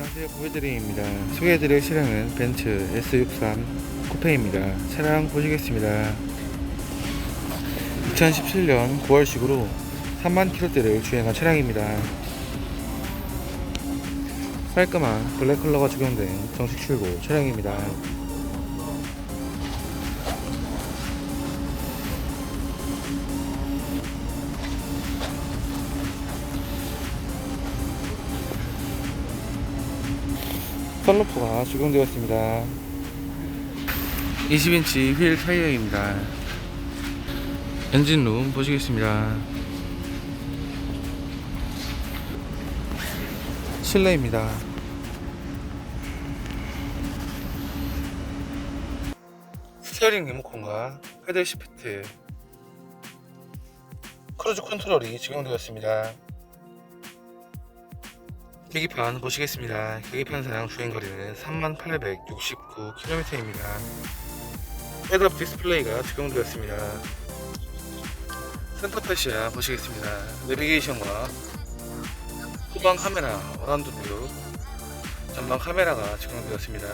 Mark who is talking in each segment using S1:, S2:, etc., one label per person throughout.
S1: 안녕하세요. 보여드림입니다. 소개해드릴 차량은 벤츠 S63 쿠페입니다. 차량 보시겠습니다. 2017년 9월식으로 3만 킬로대를 주행한 차량입니다. 깔끔한 블랙 컬러가 적용된 정식 출고 차량입니다 선루프가 적용되었습니다. 20인치 휠 타이어입니다. 엔진룸 보시겠습니다. 실내입니다. 스티어링 리모컨과 패들 시프트, 크루즈 컨트롤이 적용되었습니다. 계기판 보시겠습니다. 계기판상 주행거리는 3869km입니다. 헤드업 디스플레이가 적용되었습니다. 센터 패시아 보시겠습니다. 내비게이션과 후방 카메라, 어라운드 뷰, 전방 카메라가 적용되었습니다.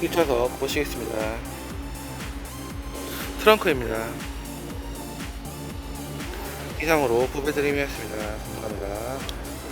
S1: 뒷좌석 보시겠습니다. 트렁크입니다. 이상으로 보배드림이었습니다. 감사합니다.